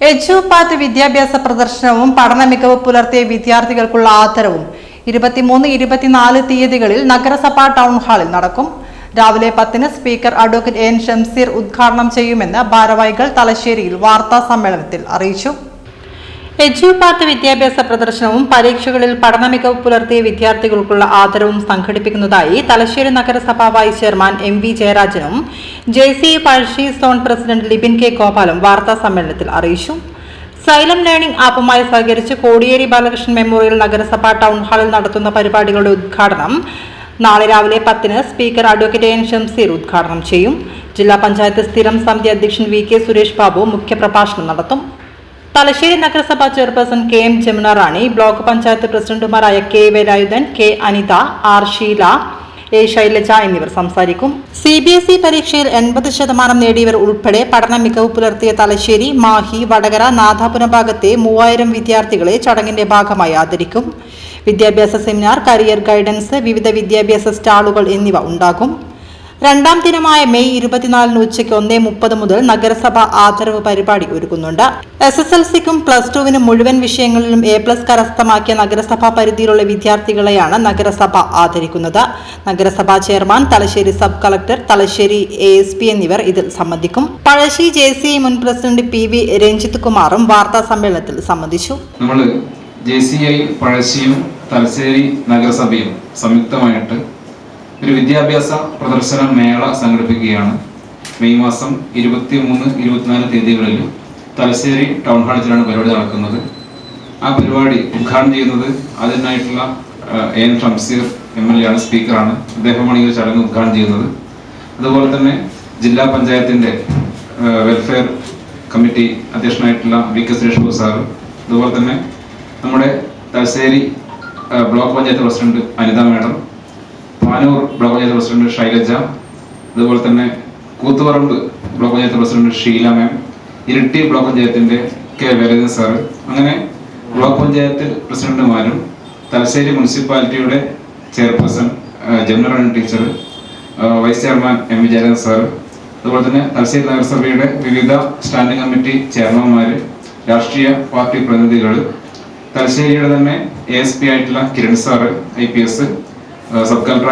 എജുപാത്ത് വിദ്യാഭ്യാസ പ്രദർശനവും പഠന മികവ് പുലർത്തിയ വിദ്യാർത്ഥികൾക്കുള്ള ആദരവും. ഇരുപത്തിമൂന്ന് ഇരുപത്തിനാല് തീയതികളിൽ നഗരസഭാ ടൗൺ ഹാളിൽ നടക്കും. രാവിലെ പത്തിന് സ്പീക്കർ അഡ്വക്കേറ്റ് എൻ. ഷംസീർ ഉദ്ഘാടനം ചെയ്യുമെന്ന് ഭാരവാഹികൾ തലശ്ശേരിയിൽ വാർത്താ സമ്മേളനത്തിൽ അറിയിച്ചു. എജുപാത്ത് വിദ്യാഭ്യാസ പ്രദർശനവും പരീക്ഷകളിൽ പഠന മികവ് പുലർത്തിയ വിദ്യാർത്ഥികൾക്കുള്ള ആദരവും സംഘടിപ്പിക്കുന്നതായി തലശ്ശേരി നഗരസഭാ vice chairman M V ജയരാജനും J C Pazhassi zone president Libin K ഗോപാലും വാർത്താ സമ്മേളനത്തിൽ അറിയിച്ചു. സൈലം ലേണിംഗ് ആപ്പുമായി സഹകരിച്ച് കോടിയേരി ബാലകൃഷ്ണൻ മെമ്മോറിയൽ നഗരസഭാ ടൗൺ ഹാളിൽ നടത്തുന്ന പരിപാടികളുടെ ഉദ്ഘാടനം നാളെ രാവിലെ പത്തിന് സ്പീക്കർ അഡ്വക്കേറ്റ് എൻ ഷംസീർ ഉദ്ഘാടനം ചെയ്യും. ജില്ലാ പഞ്ചായത്ത് സ്ഥിരം സമിതി അധ്യക്ഷൻ വി കെ സുരേഷ് ബാബു മുഖ്യപ്രഭാഷണം നടത്തും. തലശ്ശേരി നഗരസഭാ chairperson K M Jamuna Rani block panchayat പ്രസിഡന്റുമാരായ K Velayudhan K Anitha R Sheela A Shailaja എന്നിവർ സംസാരിക്കും. സി ബി എസ് ഇ പരീക്ഷയിൽ എൺപത് ശതമാനം നേടിയവർ ഉൾപ്പെടെ പഠന മികവ് പുലർത്തിയ തലശ്ശേരി മാഹി വടകര നാഥാപുരം ഭാഗത്തെ മൂവായിരം വിദ്യാർത്ഥികളെ ചടങ്ങിന്റെ ഭാഗമായി ആദരിക്കും. വിദ്യാഭ്യാസ സെമിനാർ കരിയർ ഗൈഡൻസ് വിവിധ വിദ്യാഭ്യാസ സ്റ്റാളുകൾ എന്നിവ ഉണ്ടാകും. രണ്ടാം ദിനമായ മെയ് ഇരുപത്തിനാലിന് ഉച്ചയ്ക്ക് ഒന്നേ മുപ്പത് മുതൽ നഗരസഭ ആദരവ് പരിപാടി ഒരുക്കുന്നുണ്ട്. എസ് എസ് എൽ സിക്കും പ്ലസ് ടുവിനും മുഴുവൻ വിഷയങ്ങളിലും എ പ്ലസ് കരസ്ഥമാക്കിയ നഗരസഭാ പരിധിയിലുള്ള വിദ്യാർത്ഥികളെയാണ് നഗരസഭ ആദരിക്കുന്നത്. നഗരസഭാ chairman Thalassery sub collector Thalassery A S P എന്നിവർ ഇതിൽ സംബന്ധിക്കും. പഴശ്ശി ജെ സി മുൻ പ്രസിഡന്റ് പി വി രഞ്ജിത് കുമാറും വാർത്താ സമ്മേളനത്തിൽ സംബന്ധിച്ചു. നമ്മൾ ജെ സി ഐ പഴശ്ശിയും തലശ്ശേരി നഗരസഭയും സംയുക്തമായിട്ട് ഒരു വിദ്യാഭ്യാസ പ്രദർശന മേള സംഘടിപ്പിക്കുകയാണ്. മെയ് മാസം ഇരുപത്തി മൂന്ന് ഇരുപത്തിനാല് തീയതികളിൽ തലശ്ശേരി ടൗൺ ഹാളിലാണ് പരിപാടി നടക്കുന്നത്. ആ പരിപാടി ഉദ്ഘാടനം ചെയ്യുന്നത് അതിനായിട്ടുള്ള N. Shamseer M. L. A ആണ് സ്പീക്കറാണ്. അദ്ദേഹമാണ് ഈ ചടങ്ങ് ഉദ്ഘാടനം ചെയ്യുന്നത്. അതുപോലെ തന്നെ ജില്ലാ പഞ്ചായത്തിന്റെ welfare committee അധ്യക്ഷനായിട്ടുള്ള V. K. Suresh Babu sir. അതുപോലെ തന്നെ നമ്മുടെ Thalassery block panchayat president Anitha madam. Panoor block panchayat president Shailaja. അതുപോലെ തന്നെ Koothuparamba block panchayat president Sheela ma'am Iritty block പഞ്ചായത്തിന്റെ കെ വേലജൻ സാറ് അങ്ങനെ ബ്ലോക്ക് പഞ്ചായത്ത് പ്രസിഡന്റുമാരും തലശ്ശേരി മുനിസിപ്പാലിറ്റിയുടെ chairperson general teacher vice chairman M V Jayarajan sir അതുപോലെ തന്നെ തലശ്ശേരി നഗരസഭയുടെ വിവിധ സ്റ്റാൻഡിംഗ് കമ്മിറ്റി ചെയർമാൻമാർ രാഷ്ട്രീയ പാർട്ടി പ്രതിനിധികൾ തലശ്ശേരിയുടെ തന്നെ എ എസ് പി ആയിട്ടുള്ള Kiran sir I P S sub collector